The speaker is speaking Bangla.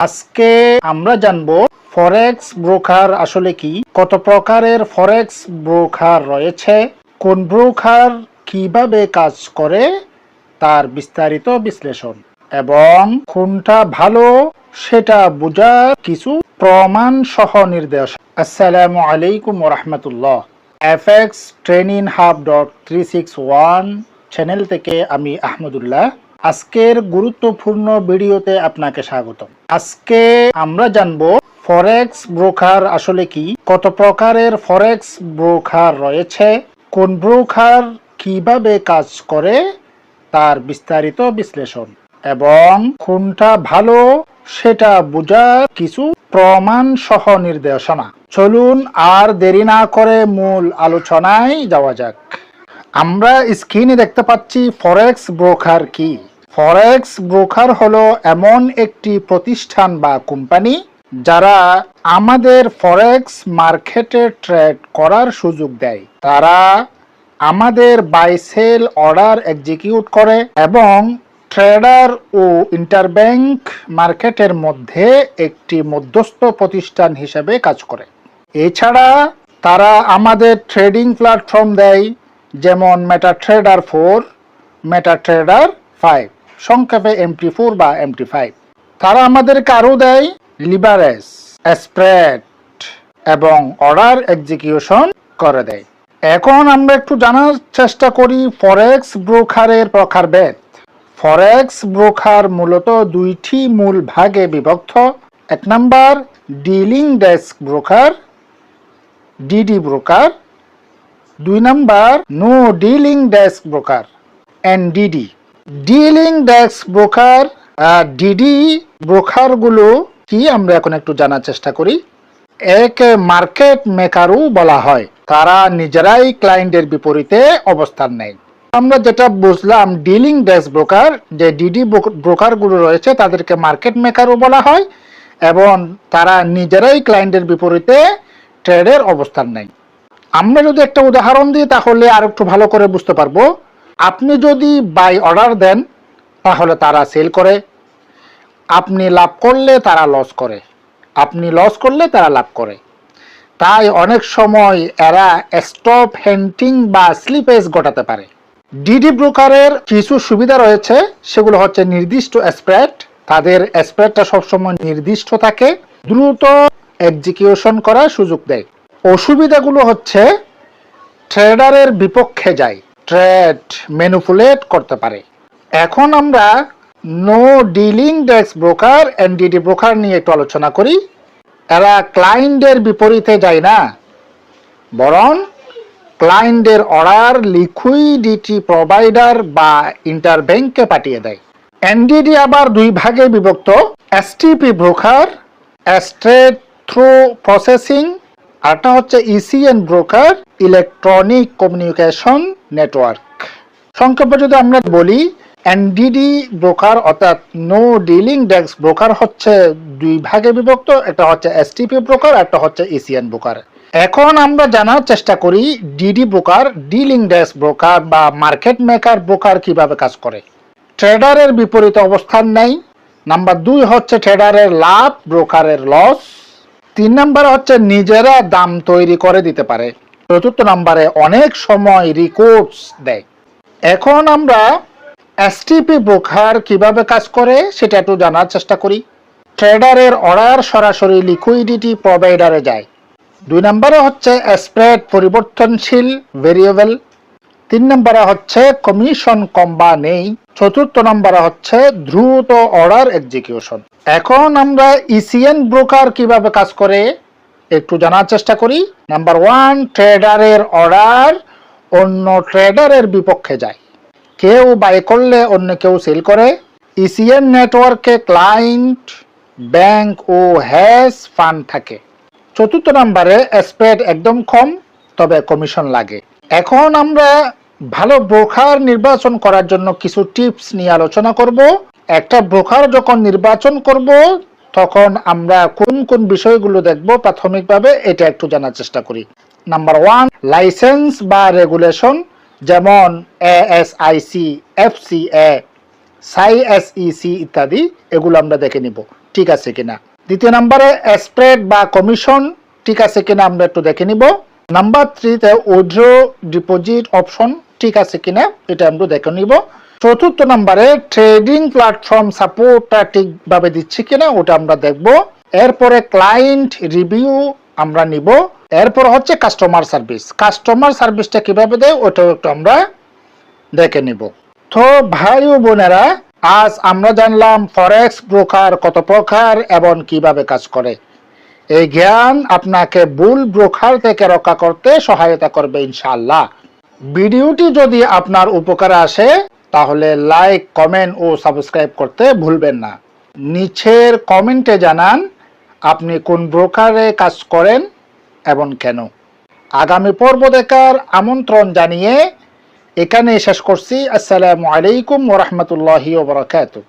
আজকে আমরা জানব ফরেক্স ব্রোকার আসলে কি, কত প্রকারের ফরেক্স ব্রোকার রয়েছে, কোন ব্রোকার কীভাবে কাজ করে, তার বিস্তারিত বিশ্লেষণ এবং কোনটা ভালো সেটা বোঝার কিছু প্রমাণ সহ নির্দেশ। আসসালামু আলাইকুম রহমতুল্লাহ। F X training hub dot three six one channel থেকে আমি আহমদুল্লাহ। আজকের গুরুত্বপূর্ণ ভিডিওতে আপনাকে স্বাগত আজকে আমরা জানব ফরেক্স ব্রোকার আসলে কি, কত প্রকারের ফরেক্স ব্রোকার রয়েছে, কোন ব্রোকার কীভাবে কাজ করে, তার বিস্তারিত বিশ্লেষণ এবং কোনটা ভালো সেটা বোঝার কিছু প্রমাণ সহ নির্দেশনা। চলুন আর দেরি না করে মূল আলোচনায় যাওয়া যাক। আমরা স্ক্রিনে দেখতে পাচ্ছি ফরেক্স ব্রোকার কি? ফরেক্স ব্রোকার হলো এমন একটি প্রতিষ্ঠান বা কোম্পানি যারা আমাদের ফরেক্স মার্কেটে ট্রেড করার সুযোগ দেয়। তারা আমাদের বাই সেল অর্ডার এক্সিকিউট করে এবং ট্রেডার ও ইন্টারব্যাংক মার্কেটের মধ্যে একটি মধ্যস্থ প্রতিষ্ঠান হিসেবে কাজ করে। এছাড়া তারা আমাদের ট্রেডিং প্ল্যাটফর্ম দেয়। যেমন Meta Trader four Meta Trader five সংক্ষেপে এমটি ফোর বা এমটি ফাইভ তারা আমাদেরকে আরও দেয় লিবারেস স্প্রেড এবং অর্ডার এক্সিকিউশন করে দেয়। এখন আমরা একটু জানার চেষ্টা করি ফরেক্স ব্রোকারের প্রকারভেদ। ফরেক্স ব্রোকার মূলত দুইটি মূল ভাগে বিভক্ত। এক number dealing desk broker DD broker দুই number no dealing desk broker NDD dealing desk broker DD ব্রোকারগুলো কি আমরা এখন একটু জানার চেষ্টা করি? এক মার্কেট মেকারও বলা হয়। তারা নিজেরাই ক্লায়েন্টের বিপরীতে অবস্থান নেয়। আমরা যেটা বুঝলাম ডিলিং ডেস্ক ব্রোকার যে ডিডি ব্রোকারগুলো রয়েছে, তাদেরকে মার্কেট মেকারও বলা হয় এবং তারা নিজেরাই ক্লায়েন্টের বিপরীতে ট্রেডের অবস্থান নেয়। আমরা যদি একটা উদাহরণ দিই, তাহলে আর একটু ভালো করে বুঝতে পারব। আপনি যদি বাই অর্ডার দেন, তাহলে তারা সেল করে। আপনি লাভ করলে তারা লস করে। আপনি লস করলে তারা লাভ করে। তাই অনেক সময় এরা স্টপ হ্যান্টিং বা স্লিপেজ ঘটাতে পারে। ডিডি ব্রোকারের কিছু সুবিধা রয়েছে, সেগুলো হচ্ছে নির্দিষ্ট স্প্রেড তাদের স্প্রেডটা সবসময় নির্দিষ্ট থাকে। দ্রুত এক্সিকিউশন করার সুযোগ দেয়। অসুবিধাগুলো হচ্ছে ট্রেডারের বিপক্ষে যায়। ট্রেড ম্যানুপুলেট করতে পারে। এখন আমরা no dealing desk broker NDD broker নিয়ে একটু আলোচনা করি। এরা ক্লায়েন্টের বিপরীতে যায় না। বরং ক্লায়েন্টের অর্ডার লিকুইডিটি প্রোভাইডার বা ইন্টারব্যাংকে পাঠিয়ে দেয়। এনডিডি আবার দুই ভাগে বিভক্ত। STP broker straight through processing আরটা হচ্ছে ECN broker electronic communication network সংক্ষেপে যদি আমরা বলি এনডিডি ব্রোকার অর্থাৎ নো ডিলিং ডেস্ক ব্রোকার হচ্ছে দুই ভাগে বিভক্ত, একটা হচ্ছে এসটিপি ব্রোকার একটা হচ্ছে ইসিএন ব্রোকার এখন আমরা জানার চেষ্টা করি DD broker dealing desk broker বা মার্কেট মেকার ব্রোকার কীভাবে কাজ করে। ট্রেডারের বিপরীত অবস্থান নেই। নাম্বার দুই হচ্ছে ট্রেডারের লাভ ব্রোকারের লস তিন নম্বরে হচ্ছে নিজেরা দাম তৈরি করে দিতে পারে। চতুর্থ নম্বরে অনেক সময় রিকোর্ডস দেয়। এখন আমরা এসটিপি ব্রোকার কীভাবে কাজ করে সেটা একটু জানার চেষ্টা করি। ট্রেডারের অর্ডার সরাসরি লিকুইডিটি প্রোভাইডারে যায়। দুই নম্বরে হচ্ছে স্প্রেড পরিবর্তনশীল ভেরিয়েবল তিন নম্বরে হচ্ছে কমিশন কম বা নেই। চতুর্থ নম্বরে হচ্ছে দ্রুত অর্ডার এক্সিকিউশন এখন আমরা ইসিএন ব্রোকার কীভাবে কাজ করে, একটু জানার চেষ্টা করি। নাম্বার ওয়ান ট্রেডারের অর্ডার অন্য ট্রেডারের বিপক্ষে যায়। কেউ বাই করলে অন্য কেউ সেল করে। ইসিএন নেটওয়ার্কে ক্লায়েন্ট ব্যাংক ও হ্যাশ ফান্ড থাকে। চতুর্থ নম্বরে স্প্রেড একদম কম, তবে কমিশন লাগে। এখন আমরা ভালো ব্রোকার নির্বাচন করার জন্য কিছু টিপস নিয়ে আলোচনা করব। একটা ব্রোকার যখন নির্বাচন করব, তখন আমরা কোন কোন বিষয়গুলো দেখব, প্রাথমিকভাবে এটা একটু জানার চেষ্টা করি। নাম্বার ওয়ান লাইসেন্স বা রেগুলেশন যেমন এএসআইসি এফসিএ সাই এসইসি ইত্যাদি, এগুলো আমরা দেখে নিব। ঠিক আছে কিনা? দ্বিতীয় নম্বরে স্প্রেড বা কমিশন ঠিক আছে কিনা আমরা একটু দেখে নিব। নাম্বার থ্রিতে উইড্রো ডিপোজিট অপশন ঠিক আছে কিনা এটা আমরা দেখে নিব। চতুর্থ নম্বরে ট্রেডিং প্ল্যাটফর্ম সাপোর্টটা ঠিকভাবে দিচ্ছে কিনা ওটা আমরা দেখব। এরপরে ক্লায়েন্ট রিভিউ আমরা নিব। এরপর হচ্ছে কাস্টমার সার্ভিস কাস্টমার সার্ভিসটা কীভাবে দেয় ওটাও একটু আমরা দেখে নিব। তো ভাই ও বোনেরা, আজ আমরা জানলাম ফরেক্স ব্রোকার কত প্রকার এবং কীভাবে কাজ করে। এই জ্ঞান আপনাকে ভুল ব্রোকার থেকে রক্ষা করতে সহায়তা করবে ইনশাআল্লাহ। ভিডিওটি যদি আপনার উপকারে আসে, তাহলে লাইক, কমেন্ট ও সাবস্ক্রাইব করতে ভুলবেন না। নিচের কমেন্টে জানান, আপনি কোন ব্রোকারে কাজ করেন এবং কেন। আগামী পর্ব দেখার আমন্ত্রণ জানিয়ে এখানে শেষ করছি। আসসালামু আলাইকুম ওরহমতুল্লাহি ওবরাকাতুহ